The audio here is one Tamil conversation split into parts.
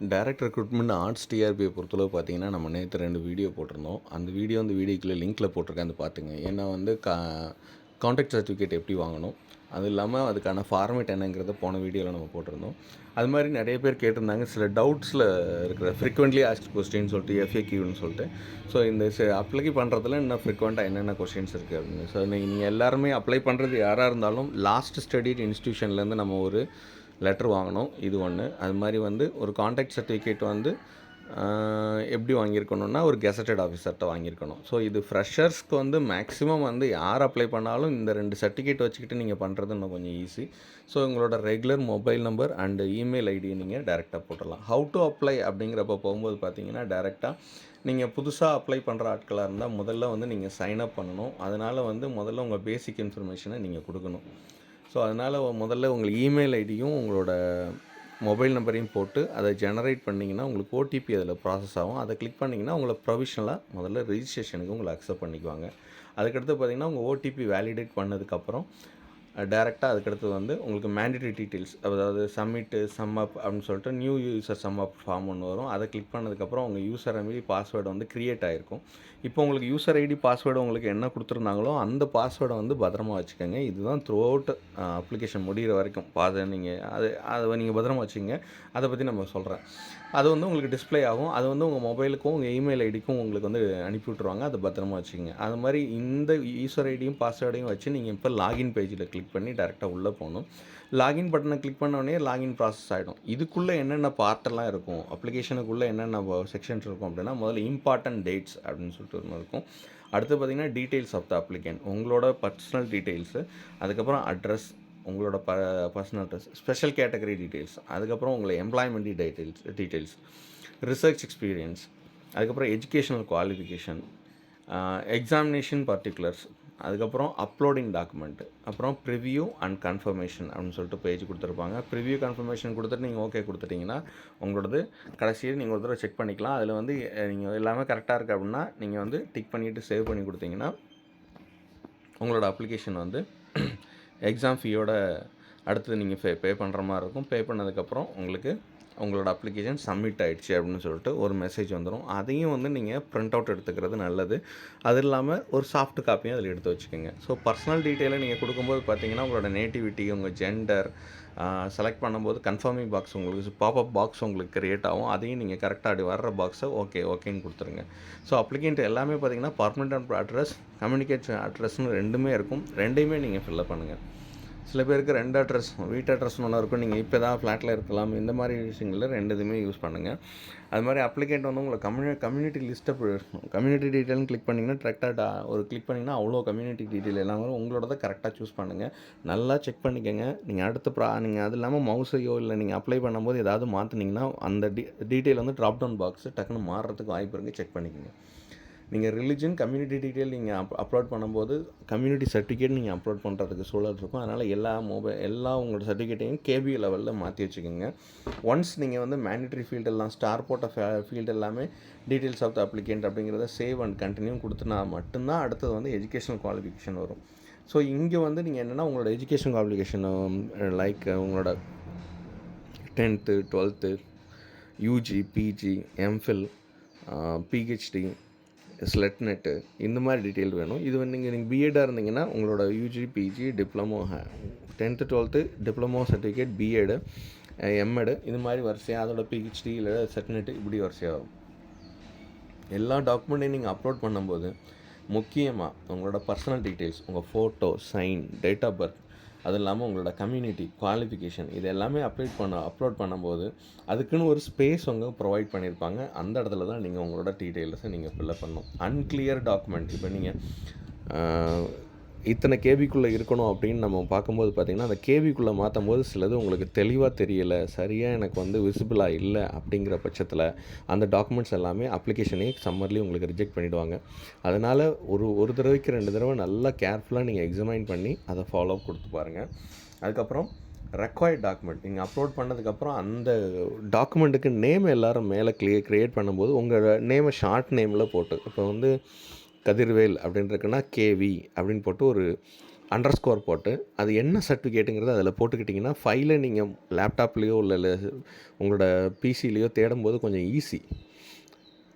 டேரக்ட் ரெக்ரூட்மெண்ட் ஆர்ட்ஸ் டிஆர்பியை பொறுத்தளவு பார்த்தீங்கன்னா நம்ம நேற்று ரெண்டு வீடியோ போட்டிருந்தோம். அந்த வீடியோ வந்து வீடியோக்குள்ளே லிங்க்கில் போட்டிருக்கேன் அது பார்த்துங்க ஏன்னா வந்து கா கான்டாக்ட் சர்டிஃபிகேட் எப்படி வாங்கணும்? அது இல்லாமல் அதுக்கான ஃபார்மேட் என்னங்கிறத போன வீடியோவில் நம்ம போட்டிருந்தோம். அது மாதிரி நிறைய பேர் கேட்டிருந்தாங்க. சில டவுட்ஸில் இருக்கிற ஃப்ரீக்வெண்ட்லி ஆஸ்ட் கொஸ்டின் சொல்லிட்டு எஃப்ஏக்யூன்னு சொல்லிட்டு. ஸோ இந்த அப்ளை பண்ணுறதுல இன்னும் ஃப்ரீக்வெண்ட்டாக என்னென்ன கொஸ்டின்ஸ் இருக்குது அப்படின்னு. ஸோ நீங்கள் எல்லாருமே அப்ளை பண்ணுறது யாராக இருந்தாலும் லாஸ்ட் ஸ்டடி இன்ஸ்டியூஷன்லேருந்து நம்ம ஒரு லெட்டர் வாங்கணும் இது ஒன்று அது மாதிரி வந்து ஒரு கான்டாக்ட் சர்டிஃபிகேட் வந்து எப்படி வாங்கியிருக்கணும்னா ஒரு கெசட்டட் ஆஃபீஸர்கிட்ட வாங்கியிருக்கணும். ஸோ இது ஃப்ரெஷர்ஸ்க்கு வந்து மேக்ஸிமம் வந்து யார் அப்ளை பண்ணாலும் இந்த ரெண்டு சர்டிஃபிகேட் வச்சுக்கிட்டு நீங்கள் பண்ணுறது இன்னும் கொஞ்சம் ஈஸி ஸோ உங்களோட regular mobile number and email ஐடியை நீங்கள் டேரெக்டாக போட்டுடலாம். ஹவு டு அப்ளை அப்படிங்கிறப்ப போகும்போது பார்த்தீங்கன்னா டேரெக்டாக நீங்கள் புதுசாக அப்ளை பண்ணுற ஆட்களாக இருந்தால் முதல்ல வந்து நீங்கள் சைன் அப் பண்ணணும். அதனால் வந்து முதல்ல உங்கள் பேசிக் இன்ஃபர்மேஷனை நீங்கள் கொடுக்கணும். ஸோ அதனால் முதல்ல உங்கள் இமெயில் ஐடியும் உங்களோட மொபைல் நம்பரையும் போட்டு அதை ஜெனரேட் பண்ணிங்கன்னா உங்களுக்கு ஓடிபி அதில் ப்ராசஸ் ஆகும். அதை கிளிக் பண்ணிங்கன்னா உங்களை ப்ரொவிஷனலாக முதல்ல ரிஜிஸ்ட்ரேஷனுக்கு உங்களை அக்செப்ட் பண்ணிக்குவாங்க. அதுக்கடுத்து பார்த்தீங்கன்னா உங்கள் ஓடிபி வேலிடேட் பண்ணதுக்கப்புறம் டேரெக்டாக அதுக்கடுத்து வந்து உங்களுக்கு மேண்டேட்டரி டீட்டெயில்ஸ் அதாவது சம்மிட்டு சம் அப் அப்படின்னு சொல்லிட்டு new user sign up form ஒன்று வரும். அதை கிளிக் பண்ணதுக்கப்புறம் உங்கள் யூசர் ஐடி பாஸ்வேர்டு வந்து க்ரியேட் ஆகிருக்கும் இப்போ உங்களுக்கு யூசர் ஐடி பாஸ்வேர்டு உங்களுக்கு என்ன கொடுத்துருந்தாங்களோ அந்த பாஸ்வேர்டை வந்து பத்திரமா வச்சுக்கோங்க. இதுதான் த்ரூ அவுட் அப்ளிகேஷன் முடிகிற வரைக்கும். அதை நீங்கள் அது அதை நீங்கள் பத்திரமா வச்சுக்கோங்க. அதை பற்றி நம்ம சொல்கிறேன் அது வந்து உங்களுக்கு டிஸ்ப்ளே ஆகும். அது வந்து உங்கள் மொபைலுக்கும் உங்கள் இமெயில் ஐடிக்கும் உங்களுக்கு வந்து அனுப்பி விட்ருவாங்க அதை பத்திரமா வச்சுக்கோங்க. அது மாதிரி இந்த யூசர் ஐடியும் பாஸ்வேர்டையும் வச்சு நீங்கள் இப்போ லாகின் பேஜில் கிளிக் பண்ணி டேரெக்டாக உள்ளே போகணும். லாகின் பட்டனை கிளிக் பண்ணோடனே லாகின் ப்ராசஸ் ஆகிடும் இதுக்குள்ளே என்னென்ன பார்ட்டெல்லாம் இருக்கும்? அப்ளிகேஷனுக்குள்ளே என்னென்ன செக்ஷன்ஸ் இருக்கும் அப்படின்னா முதல்ல இம்பார்ட்டன்ட் டேட்ஸ் அப்படின்னு சொல்லிட்டு ஒன்று இருக்கும். அடுத்து பார்த்தீங்கன்னா டீட்டெயில்ஸ் ஆஃப் த அப்ளிகேன் உங்களோட பர்சனல் டீட்டெயில்ஸு அதுக்கப்புறம் அட்ரஸ் உங்களோட ப personal address special category details அதுக்கப்புறம் உங்களை employment details details research experience அதுக்கப்புறம் எஜுகேஷனல் குவாலிஃபிகேஷன் எக்ஸாமினேஷன் பர்டிகுலர்ஸ் அதுக்கப்புறம் அப்லோடிங் டாக்குமெண்ட்டு அப்புறம் ப்ரிவ்யூ அண்ட் கன்ஃபர்மேஷன் அப்படின்னு சொல்லிட்டு பேஜ் கொடுத்துருப்பாங்க. ப்ரிவ்யூ கன்ஃபர்மேஷன் கொடுத்துட்டு நீங்கள் ஓகே கொடுத்துட்டிங்கன்னா உங்களோடது கடைசியில் நீங்கள் ஒரு தடவை செக் பண்ணிக்கலாம். அதில் வந்து நீங்கள் எல்லாமே கரெக்டாக இருக்குது அப்படின்னா நீங்கள் வந்து டிக் பண்ணிவிட்டு சேவ் பண்ணி கொடுத்தீங்கன்னா உங்களோட அப்ளிகேஷன் வந்து எக்ஸாம் ஃபீயோட அடுத்தது நீங்கள் பே பே பண்ணுற மாதிரி இருக்கும். பே பண்ணதுக்கப்புறம் உங்களுக்கு உங்களோட அப்ளிகேஷன் சப்மிட் ஆகிடுச்சு அப்படின்னு சொல்லிட்டு ஒரு மெசேஜ் வந்துடும் அதையும் வந்து நீங்கள் பிரிண்ட் அவுட் எடுத்துக்கிறது நல்லது. அது இல்லாமல் ஒரு சாஃப்ட் காப்பியும் அதில் எடுத்து வச்சுக்கோங்க. ஸோ பர்சனல் டீட்டெயிலை நீங்கள் கொடுக்கும்போது பார்த்தீங்கன்னா உங்களோட நேட்டிவிட்டி உங்கள் ஜெண்டர் செலக்ட் பண்ணும்போது கன்ஃபார்மிங் பாக்ஸ் உங்களுக்கு பாப்அப் பாக்ஸ் உங்களுக்கு க்ரியேட் ஆகும். அதையும் நீங்கள் கரெக்டாக அப்படி வர்ற பாக்ஸை ஓகே ஓகேன்னு கொடுத்துருங்க. ஸோ அப்ளிகேண்ட் எல்லாமே பார்த்தீங்கன்னா பர்மனெண்ட் அட்ரஸ் கம்யூனிகேஷன் அட்ரஸ்னு ரெண்டுமே இருக்கும். ரெண்டையுமே நீங்கள் ஃபில்அப் பண்ணுங்கள் சில பேருக்கு ரெண்டு அட்ரஸ் வீட்டு அட்ரஸ்னு ஒன்று இருக்கும். நீங்கள் இப்போ தான் ஃப்ளாட்டில் இருக்கலாம். இந்த மாதிரி விஷயங்களில் ரெண்டு இதுவுமே யூஸ் பண்ணுங்கள் அது மாதிரி அப்ளிகேட் வந்து உங்களை கம்யூனி கம்யூனிட்டி லிஸ்ட்டை கம்யூனிட்டி டீட்டெயில்னு கிளிக் பண்ணிங்கன்னா கரெக்டாக ஒரு கிளிக் பண்ணிங்கன்னா அவ்வளோ கம்யூனிட்டி டீட்டெயில் எல்லாம் வரும். உங்களோட கரெக்டாக சூஸ் பண்ணுங்கள் நல்லா செக் பண்ணிக்கோங்க. நீங்கள் அடுத்த ப்ரா நீங்கள் அது இல்லாமல் மவுஸையோ இல்லை நீங்கள் அப்ளை பண்ணும்போது ஏதாவது மாற்றினீங்கன்னா அந்த டீ டீட்டெயில் வந்து ட்ராப் டவுன் பாக்ஸ் டக்குன்னு மாறுறதுக்கு வாய்ப்பு இருக்குது செக் பண்ணிக்கோங்க. நீங்கள் ரிலிஜன் கம்யூனிட்டி டீட்டெயில் நீங்கள் அப் அப்லோட் பண்ணும்போது கம்யூனிட்டி சர்டிஃபிகேட் நீங்கள் அப்லோட் பண்ணுறதுக்கு சூழல் இருக்கும். அதனால் எல்லா மொபைல் எல்லா உங்களோட சர்டிஃபிகேட்டையும் கேபி லெவலில் மாற்றி வச்சுக்கோங்க. ஒன்ஸ் நீங்கள் வந்து மேண்டட்ரி ஃபீல்டு எல்லாம் ஸ்டார் போட்ட ஃபீல்டு எல்லாமே டீட்டெயில்ஸ் ஆஃப் த அப்ளிகேண்ட் அப்படிங்கிறத சேவ் அண்ட் கண்டினியூ கொடுத்துனா மட்டும்தான் அடுத்தது வந்து எஜுகேஷனல் குவாலிஃபிகேஷன் வரும். ஸோ இங்கே வந்து நீங்கள் என்னென்னா உங்களோட எஜுகேஷன் குவாலிஃபிகேஷன் லைக் உங்களோட tenth twelfth UG PG MPhil PhD SLET NET இந்த மாதிரி டீட்டெயில் வேணும். இது வந்து நீங்கள் நீங்கள் பிஎட்டாக இருந்தீங்கன்னா உங்களோட UG PG diploma tenth twelfth diploma certificate BEd MEd இது மாதிரி வரிசையாக அதோட பிஹெச்டி இல்லை செட் இப்படி வரிசையாகும் எல்லா டாக்குமெண்ட்டையும் நீங்கள் அப்லோட் பண்ணும்போது முக்கியமாக உங்களோட பர்சனல் டீட்டெயில்ஸ் உங்கள் photo sign date of birth அது இல்லாமல் உங்களோட கம்யூனிட்டி குவாலிஃபிகேஷன் இது எல்லாமே அப்டேட் பண்ண அப்லோட் பண்ணும்போது அதுக்குன்னு ஒரு ஸ்பேஸ் அவங்க ப்ரொவைட் பண்ணியிருப்பாங்க அந்த இடத்துல தான் நீங்கள் உங்களோட டீட்டெயில்ஸை நீங்கள் ஃபில்அப் பண்ணணும். அன்கிளியர் டாக்குமெண்ட் இப்போ நீங்கள் இத்தனை கேபிக்குள்ளே இருக்கணும் அப்படின்னு நம்ம பார்க்கும்போது பார்த்திங்கன்னா அந்த கேபிக்குள்ளே மாற்றும் போது சிலது உங்களுக்கு தெளிவாக தெரியலை சரியாக எனக்கு வந்து விசிபிளாக இல்லை அப்படிங்கிற பட்சத்தில் அந்த டாக்குமெண்ட்ஸ் எல்லாமே அப்ளிகேஷனே சம்மர்லேயும் உங்களுக்கு ரிஜெக்ட் பண்ணிவிடுவாங்க அதனால் ஒரு ஒரு தடவைக்கு ரெண்டு தடவை நல்லா கேர்ஃபுல்லாக நீங்கள் எக்ஸாமைன் பண்ணி அதை ஃபாலோ கொடுத்து பாருங்கள் அதுக்கப்புறம் ரெக்வயர்ட் டாக்குமெண்ட் நீங்கள் அப்லோட் பண்ணதுக்கப்புறம் அந்த டாக்குமெண்ட்டுக்கு நேம் எல்லாரும் மேலே க்ளியர் க்ரியேட் பண்ணும்போது உங்கள் நேமை ஷார்ட் நேமில் போட்டு இப்போ வந்து கதிர்வேல் அப்படின்னு இருக்குன்னா கேவி அப்படின்னு போட்டு ஒரு அண்டர் ஸ்கோர் போட்டு அது என்ன சர்டிஃபிகேட்டுங்கிறத அதில் போட்டுக்கிட்டிங்கன்னா ஃபைலை நீங்கள் லேப்டாப்லேயோ இல்லை உங்களோட பிசிலேயோ தேடும்போது கொஞ்சம் ஈஸி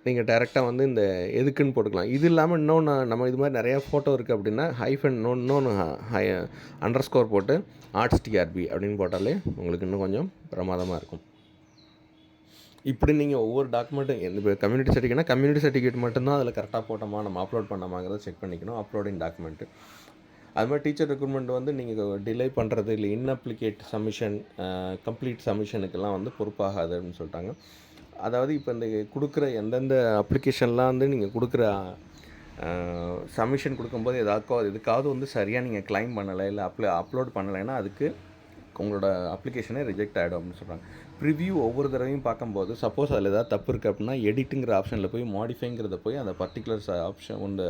நீங்கள் டேரெக்டாக வந்து இந்த எதுக்குன்னு போட்டுக்கலாம். இது இல்லாமல் இன்னொன்று நம்ம இது மாதிரி நிறையா ஃபோட்டோ இருக்குது அப்படின்னா ஹைஃபன் இன்னொன்று ஹை அண்டர் ஸ்கோர் போட்டு ஆர்ட்ஸ் டிஆர்பி அப்படின்னு போட்டாலே உங்களுக்கு இன்னும் கொஞ்சம் பிரமாதமாக இருக்கும். இப்படி நீங்கள் ஒவ்வொரு டாக்குமெண்ட்டும் இப்போ கம்யூனிட்டி சர்டிஃபிகேட்னா கம்யூனிட்டி சர்டிஃபிகேட் மட்டும்தான் அதில் கரெக்டாக போட்டோமா நம்ம அப்லோட் பண்ணாமாங்கிறத செக் பண்ணிக்கணும் அப்லோடிங் டாக்குமெண்ட்டு அது மாதிரி டீச்சர் ரெக்ரூட்மெண்ட் வந்து நீங்கள் டிலே பண்ணுறது இல்லை இன்அப்ளிகேட் சப்மிஷன் கம்ப்ளீட் சப்மிஷனுக்கெல்லாம் வந்து பொறுப்பாகாது அப்படின்னு சொல்லிட்டாங்க. அதாவது இப்போ இந்த கொடுக்குற எந்தெந்த அப்ளிகேஷன்லாம் வந்து நீங்கள் கொடுக்குற சப்மிஷன் கொடுக்கும்போது எதாக்கோ எதுக்காவது வந்து சரியாக நீங்கள் க்ளைம் பண்ணலை இல்லை அப்ளை அப்லோட் பண்ணலைன்னா அதுக்கு உங்களோட அப்ளிகேஷனே ரிஜெக்ட் ஆகிடும் அப்படின்னு சொல்கிறாங்க ப்ரிவ்யூ ஒவ்வொரு தடவையும் பார்க்கும்போது சப்போஸ் அதில் ஏதாவது தப்பு இருக்குது அப்படின்னா எடிட்டுங்கிற ஆப்ஷனில் போய் மாடிஃபைங்கிறத போய் அந்த பர்டிகுலர் ஆப்ஷன் அந்த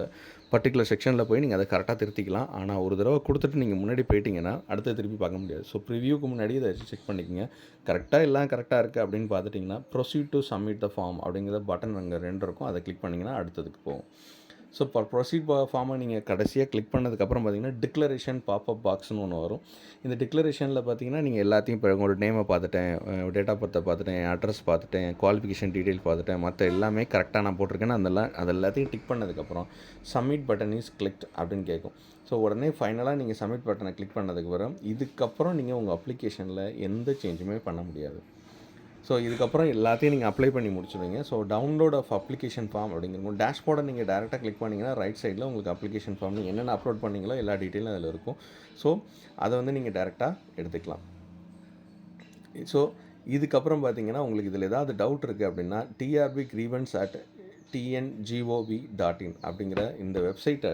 பர்டிகுலர் செக்ஷனில் போய் நீங்கள் அதை கரெக்டாக திருத்திக்கலாம். ஆனால் ஒரு தடவை கொடுத்துட்டு நீங்கள் முன்னாடி போயிட்டீங்கன்னா அடுத்து திருப்பி பார்க்க முடியாது. ஸோ ப்ரிவியூக்கு முன்னாடி இதை செக் பண்ணிக்கோங்க. கரெக்டாக எல்லாம் கரெக்டாக இருக்குது அப்படின்னு பார்த்துட்டிங்கன்னா proceed to submit the form அப்படிங்கிற பட்டன் அங்கே ரெண்டு இருக்கும். அதை கிளிக் பண்ணிங்கன்னா அடுத்ததுக்கு போகும். ஸோ இப்போ ப்ரொசீட் ஃபார்மை நீங்கள் கடைசியாக கிளிக் பண்ணதுக்கப்புறம் பார்த்தீங்கன்னா டிக்ளரேஷன் பாப்அப் பாக்ஸ்னு ஒன்று வரும். இந்த டிக்ளரேஷனில் பார்த்தீங்கன்னா நீங்கள் எல்லாத்தையும் இப்போ உங்களோட நேமை பார்த்துட்டேன் டேட் ஆஃப் பர்த்தை பார்த்துட்டேன் அட்ரஸ் பார்த்துட்டேன் குவாலிஃபிகேஷன் டீட்டெயில் பார்த்துட்டேன் மற்ற எல்லாமே கரெக்டாக நான் போட்டிருக்கேன்னு அதெல்லாம் அது எல்லாத்தையும் டிக் பண்ணதுக்கப்புறம் சப்மிட் பட்டன் இஸ் கிளிக்ட் அப்படின்னு கேட்கும் ஸோ உடனே ஃபைனலாக நீங்கள் சப்மிட் பட்டனை கிளிக் பண்ணதுக்கு அப்புறம் இதுக்கப்புறம் நீங்கள் உங்கள் அப்ளிகேஷனில் எந்த சேஞ்சுமே பண்ண முடியாது. ஸோ இதுக்கப்புறம் எல்லாத்தையும் நீங்கள் அப்ளை பண்ணி முடிச்சுடுவீங்க. So download of application form அப்படிங்கிற டேஷ்போர்டை நீங்கள் டேரெக்டாக கிளிக் பண்ணிங்கன்னா ரைட் சைடில் உங்களுக்கு அப்ளிகேஷன் ஃபார்ம் நீங்கள் என்னென்ன அப்லோட் பண்ணிங்களோ எல்லா டீட்டெயிலும் அதில் இருக்கும். ஸோ அதை வந்து நீங்கள் டேரெக்டாக எடுத்துக்கலாம். ஸோ இதுக்கப்புறம் பார்த்தீங்கன்னா உங்களுக்கு இதில் ஏதாவது டவுட் இருக்குது அப்படின்னா TRB grievance at TNGOV dot in அப்படிங்கிற இந்த வெப்சைட்டை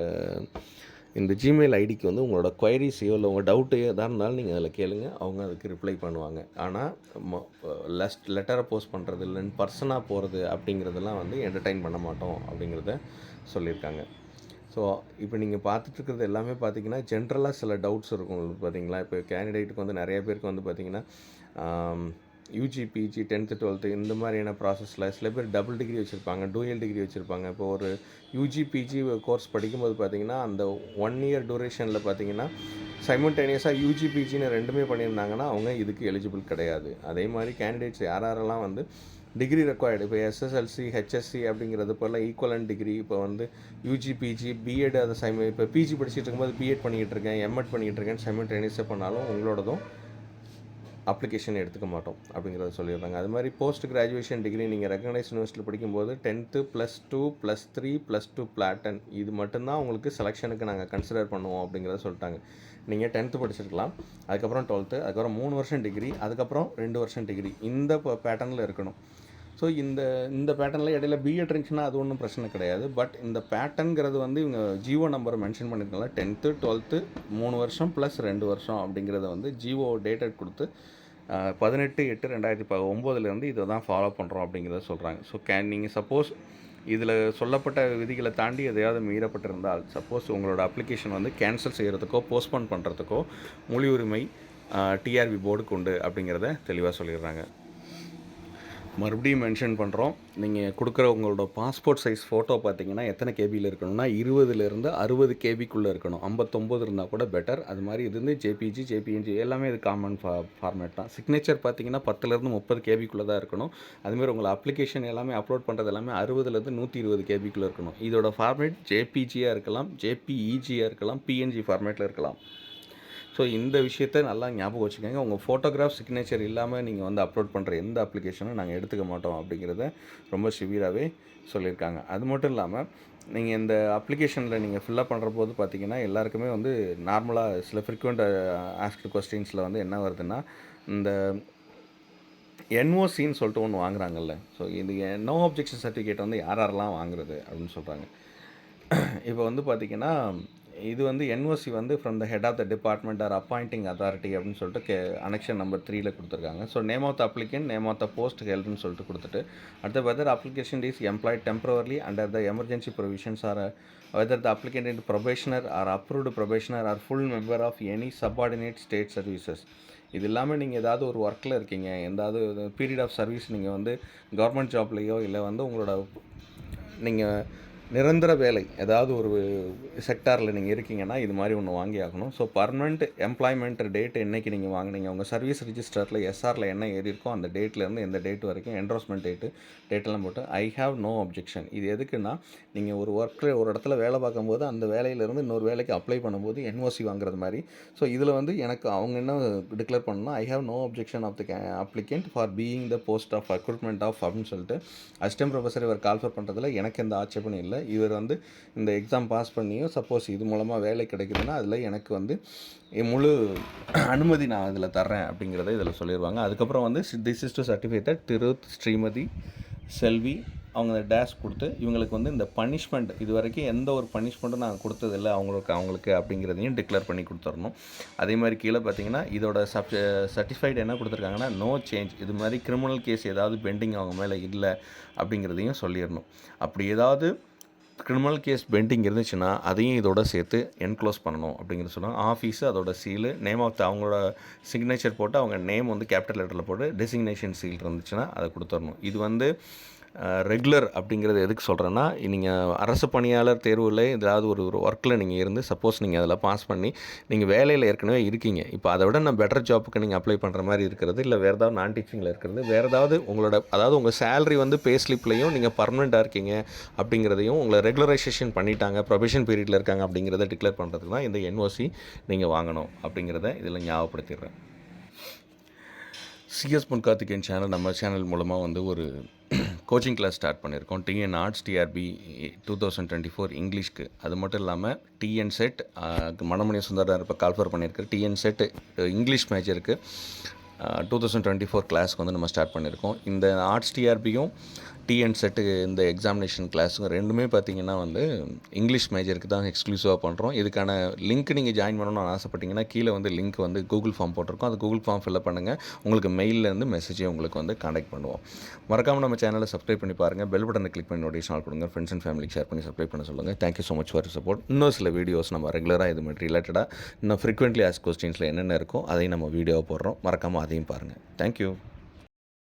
இந்த ஜிமெயில் ஐடிக்கு வந்து உங்களோட கொயரிஸையோ இல்லை உங்கள் டவுட்டு எதாக இருந்தாலும் நீங்கள் அதில் கேளுங்க. அவங்க அதுக்கு ரிப்ளை பண்ணுவாங்க. ஆனால் லெஸ்ட் லெட்டரை போஸ்ட் பண்ணுறது இல்லைன்னு பர்சனாக போகிறது அப்படிங்கிறதெல்லாம் வந்து என்டர்டைன் பண்ண மாட்டோம் அப்படிங்கிறத சொல்லியிருக்காங்க. ஸோ இப்போ நீங்கள் பார்த்துட்ருக்கிறது எல்லாமே பார்த்தீங்கன்னா ஜென்ரலாக சில டவுட்ஸ் இருக்கும். உங்களுக்கு பார்த்தீங்களா இப்போ கேண்டிடேட்டுக்கு வந்து நிறைய பேருக்கு வந்து பார்த்தீங்கன்னா யூஜி பிஜி டென்த்து டுவெல்த்து இந்த மாதிரியான ப்ராசஸில் சில பேர் டபுள் டிகிரி வச்சுருப்பாங்க டூயல் டிகிரி வச்சுருப்பாங்க. இப்போ ஒரு யூஜி பிஜி கோர்ஸ் படிக்கும்போது பார்த்தீங்கன்னா அந்த ஒன் இயர் டூரேஷனில் பார்த்தீங்கன்னா சைமல்டேனியஸாக யூஜி பிஜின்னு ரெண்டுமே பண்ணியிருந்தாங்கன்னா அவங்க இதுக்கு எலிஜிபிள் கிடையாது. அதே மாதிரி கேண்டிடேட்ஸ் யார் யாரெல்லாம் வந்து டிகிரி ரெக்வயர்டு இப்போ எஸ்எஸ்எல்சி ஹெச்எஸ்சி அப்படிங்கிறது போல் ஈக்குவலன் டிகிரி இப்போ வந்து யூஜி பிஜி பிஎட் அதை சைம இப்போ பிஜி படிச்சுட்டு இருக்கும்போது பிஎட் பண்ணிகிட்டு இருக்கேன் எம்எட் பண்ணிகிட்டு இருக்கேன் சைமல்டேனியஸாக பண்ணாலும் உங்களோடதும் அப்ளிகேஷன் எடுத்துக்க மாட்டோம் அப்படிங்கிறத சொல்லிடுறாங்க அது மாதிரி போஸ்ட் கிராஜுவேஷன் டிகிரி நீங்கள் ரெக்கக்னைஸ் யூனிவர்சிட்டியில் படிக்கும்போது tenth plus two plus three plus two Platon இது மட்டும்தான் உங்களுக்கு செலெக்ஷனுக்கு நாங்கள் கன்சிடர் பண்ணுவோம் அப்படிங்கிறத சொல்லிட்டாங்க. நீங்கள் டென்த்து படிச்சிருக்கலாம் அதுக்கப்புறம் டுவெல்த்து அதுக்கப்புறம் மூணு வருஷம் டிகிரி அதுக்கப்புறம் ரெண்டு வருஷம் டிகிரி இந்த பேட்டர்னில் இருக்கணும். ஸோ இந்த இந்த பேட்டர்னில் இடையில பிஎட் இருந்துச்சுன்னா அது ஒன்றும் பிரச்சனை கிடையாது. பட் இந்த பேட்டர்ங்கிறது வந்து இவங்க ஜியோ நம்பரை மென்ஷன் பண்ணியிருக்காங்க டென்த்து டுவெல்த்து மூணு வருஷம் ப்ளஸ் ரெண்டு வருஷம் அப்படிங்கிறத வந்து ஜியோ டேட்டட் கொடுத்து பதினெட்டு எட்டு ரெண்டாயிரத்தி ப ஒம்போதுலேருந்து இதை தான் ஃபாலோ பண்ணுறோம் அப்படிங்கிறத சொல்கிறாங்க ஸோ கேன் நீங்கள் சப்போஸ் இதில் சொல்லப்பட்ட விதிகளை தாண்டி எதையாவது மீறப்பட்டிருந்தால் சப்போஸ் உங்களோட அப்ளிகேஷன் வந்து கேன்சல் செய்கிறதுக்கோ போஸ்ட்போன் பண்ணுறதுக்கோ மொழி உரிமை டிஆர்பி போர்டுக்கு உண்டு அப்படிங்கிறத தெளிவாக சொல்லிடுறாங்க. மறுபடியும் மென்ஷன் பண்ணுறோம் நீங்கள் கொடுக்குற உங்களோட பாஸ்போர்ட் சைஸ் ஃபோட்டோ பார்த்தீங்கன்னா எத்தனை கேபியில் இருக்கணும்னா இருபதுலேருந்து அறுபது கேபிக்குள்ளே இருக்கணும். ஐம்பத்தொம்போது இருந்தால் கூட பெட்டர் அது மாதிரி இது வந்து ஜேபிஜி ஜேபிஎன்ஜி எல்லாமே இது காமன் ஃபா ஃபார்மேட் தான். சிக்னேச்சர் பார்த்தீங்கன்னா பத்துலேருந்து முப்பது கேபிக்குள்ளே தான் இருக்கணும். அதுமாரி உங்களை அப்ளிகேஷன் எல்லாமே அப்லோட் பண்ணுறது எல்லாமே அறுபதுலேருந்து நூற்றி இருபது கேபிக்குள்ளே இருக்கணும். இதோட ஃபார்மேட் ஜேபிஜியாக இருக்கலாம் ஜேபிஇஜியாக இருக்கலாம் பிஎன்ஜி ஃபார்மேட்டில் இருக்கலாம். ஸோ இந்த விஷயத்த நல்லா ஞாபகம் வச்சுக்கோங்க. உங்கள் ஃபோட்டோகிராஃப் சிக்னேச்சர் இல்லாமல் நீங்கள் வந்து அப்லோட் பண்ணுற எந்த அப்ளிகேஷனும் நாங்கள் எடுத்துக்க மாட்டோம் அப்படிங்கிறத ரொம்ப சிவியராகவே சொல்லியிருக்காங்க. அது மட்டும் இல்லாமல் நீங்கள் இந்த அப்ளிகேஷனில் நீங்கள் ஃபில்லப் பண்ணுற போது பார்த்தீங்கன்னா எல்லாருக்குமே வந்து நார்மலாக சில ஃப்ரீக்வெண்ட் ஆஸ்க்டு கொஸ்டின்ஸில் வந்து என்ன வருதுன்னா இந்த என்ஓசின்னு சொல்லிட்டு ஒன்று வாங்குறாங்கல்ல. ஸோ இது நோ ஆப்ஜெக்ஷன் சர்டிஃபிகேட் வந்து யார் யாரெல்லாம் வாங்குறது அப்படின்னு சொல்கிறாங்க இப்போ வந்து பார்த்திங்கன்னா இது வந்து என்ஓசி வந்து from the head of the department or appointing authority அப்படின்னு சொல்லிட்டு கே அனெக்ஷன் நம்பர் த்ரீல கொடுத்துருக்காங்க. So name of the applicant name of the post ஹெல்ப்னு சொல்லிட்டு கொடுத்துட்டு அடுத்த whether application is employed temporarily under the emergency provisions or whether the applicant in probationer or approved probationer or full member of any subordinate state services இது இல்லாமல் நீங்கள் ஏதாவது ஒரு ஒர்க்கில் இருக்கீங்க எதாவது பீரியட் ஆஃப் சர்வீஸ் நீங்கள் வந்து கவர்மெண்ட் ஜாப்லேயோ இல்லை வந்து உங்களோட நீங்கள் நிரந்தர வேலை. ஏதாவது ஒரு செக்டாரில் நீங்கள் இருக்கீங்கன்னா இது மாதிரி ஒன்று வாங்கி ஆகணும். ஸோ பர்மனெண்ட் எம்ப்ளாய்மெண்ட் டேட் என்றைக்கு நீங்கள் வாங்குனீங்க? உங்கள் சர்வீஸ் ரிஜிஸ்டரில் எஸ்ஆரில் என்ன ஏறி இருக்கோ அந்த டேட்லேருந்து எந்த டேட் வரைக்கும் என்ரோஸ்மெண்ட் டேட்டு டேட்டெல்லாம் போட்டு ஐ ஹாவ் நோ அப்ஜெக்ஷன் இது எதுக்குன்னா நீங்கள் ஒரு ஒர்க்கில் ஒரு இடத்துல வேலை பார்க்கும்போது அந்த வேலையிலேருந்து இன்னொரு வேலைக்கு அப்ளை பண்ணும்போது என்ஓசி வாங்குறது மாதிரி. ஸோ இதில் வந்து எனக்கு அவங்க என்ன டிக்ளேர் பண்ணணும் I have no objection of the applicant for being the post of recruitment of அப்படின்னு சொல்லிட்டு அசிஸ்டன்ட் ப்ரொஃபஸர் இவர் கால்ஃபர் பண்ணுறதுல எனக்கு எந்த ஆட்சேபனும் இல்லை. இவர் வந்து இந்த எக்ஸாம் பாஸ் பண்ணியும் சப்போஸ் இது மூலமாக வேலை கிடைக்குதுன்னா அதில் எனக்கு வந்து என் முழு அனுமதி நான் இதில் தர்றேன் அப்படிங்கிறத இதில் சொல்லிடுவாங்க அதுக்கப்புறம் வந்து திஸ் இஸ் டு சர்டிஃபிகேட்டை திரு திருத் ஸ்ரீமதி செல்வி அவங்க டேஷ் கொடுத்து இவங்களுக்கு வந்து இந்த பனிஷ்மெண்ட் இது வரைக்கும் எந்த ஒரு பனிஷ்மெண்ட்டும் நான் கொடுத்ததில்ல அவங்களுக்கு அவங்களுக்கு அப்படிங்கிறதையும் டிக்ளேர் பண்ணி கொடுத்துடணும். அதே மாதிரி கீழே பார்த்தீங்கன்னா இதோட சப் சர்டிஃபைடு என்ன கொடுத்துருக்காங்கன்னா நோ சேஞ்ச் இது மாதிரி கிரிமினல் கேஸ் ஏதாவது பெண்டிங் அவங்க மேலே இல்லை அப்படிங்கிறதையும் சொல்லிடணும். அப்படி ஏதாவது கிரிமினல் கேஸ் பெண்டிங் இருந்துச்சுன்னா அதையும் இதோட சேர்த்து என்க்ளோஸ் பண்ணணும் அப்படிங்கிறது சொன்னால் ஆஃபீஸு அதோட சீலு நேம் ஆஃப் த அவங்களோட சிக்னேச்சர் போட்டு அவங்க நேம் வந்து கேபிட்டல் லெட்டரில் போட்டு டெசிக்னேஷன் சீல் இருந்துச்சுன்னா அதை கொடுத்துடணும். இது வந்து ரெகுலர் அப்படிங்கிறது எதுக்கு சொல்கிறேன்னா நீங்கள் அரசு பணியாளர் தேர்வில் ஏதாவது ஒரு ஒரு ஒர்க்கில் நீங்கள் இருந்து சப்போஸ் நீங்கள் அதில் பாஸ் பண்ணி நீங்கள் வேலையில் ஏற்கனவே இருக்கீங்க. இப்போ அதை விட நான் பெட்டர் ஜாப்புக்கு நீங்கள் அப்ளை பண்ணுற மாதிரி இருக்கிறது இல்லை வேறு ஏதாவது நான் டீச்சிங்கில் இருக்கிறது வேறு ஏதாவது உங்களோட அதாவது உங்கள் சேலரி வந்து பே ஸ்லிப்லையும் நீங்கள் பர்மனெண்ட்டாக இருக்கீங்க அப்படிங்கிறதையும் உங்களை ரெகுலரைசேஷன் பண்ணிட்டாங்க ப்ரொபேஷன் பீரியடில் இருக்காங்க அப்படிங்கிறத டிக்ளேர் பண்ணுறதுக்கு தான் இந்த என்ஓசி நீங்கள் வாங்கணும் அப்படிங்கிறத இதில் ஞாபகப்படுத்திடுறேன். சிஎஸ் பொன் கார்த்திகேயன் சேனல் நம்ம சேனல் மூலமாக வந்து ஒரு கோச்சிங் கிளாஸ் ஸ்டார்ட் பண்ணியிருக்கோம். TN arts TRB two thousand twenty four இங்கிலீஷ்க்கு அது மட்டும் இல்லாமல் டிஎன் செட் மணமணி சுந்தரம் இப்போ கால்ஃபர் பண்ணியிருக்காரு. டிஎன் செட் இங்கிலீஷ் மேஜருக்கு டூ தௌசண்ட் டுவெண்ட்டி ஃபோர் கிளாஸ்க்கு வந்து நம்ம ஸ்டார்ட் பண்ணியிருக்கோம். இந்த ஆர்ட்ஸ் டிஆர்பியும் டிஎன் செட்டு இந்த எக்ஸாமினேஷன் கிளாஸுங்க ரெண்டுமே பார்த்தீங்கன்னா வந்து இங்கிலீஷ் மேஜருக்கு தான் எக்ஸ்க்ளூசிவாக பண்ணுறோம் இதுக்கான லிங்க் நீங்கள் ஜாயின் பண்ணணும்னு ஆசைப்பட்டீங்கன்னா கீழே வந்து லிங்க் வந்து கூகுள் ஃபார்ம் போட்டிருக்கோம். அந்த கூகுள் ஃபார்ம் ஃபில்அப் பண்ணுங்கள் உங்களுக்கு மெயிலேருந்து மெசேஜே உங்களுக்கு வந்து காண்டாக்ட் பண்ணுவோம். மறக்காமல் நம்ம சேனலை சப்ஸ்கிரைப் பண்ணி பாருங்கள் பெல் பட்டனை கிளிக் பண்ணி நோட்டிஃபிகேஷன் கொடுங்க. ஃப்ரெண்ட்ஸ் அண்ட் ஃபேமிலிக்கு ஷேர் பண்ணி சப்ஸ்கிரைப் பண்ண சொல்லுங்கள் thank you so much for support இன்னும் சில வீடியோஸ் நம்ம ரெகுலராக இது மாதிரி ரிலேட்டடாக இன்னும் ஃப்ரீக்வெண்ட்லி ஆஸ் கொஸ்டின்ஸில் என்னென்ன இருக்கோ அதையும் நம்ம வீடியோவை போடுறோம். மறக்காமல் அதையும் பாருங்கள் தேங்க்யூ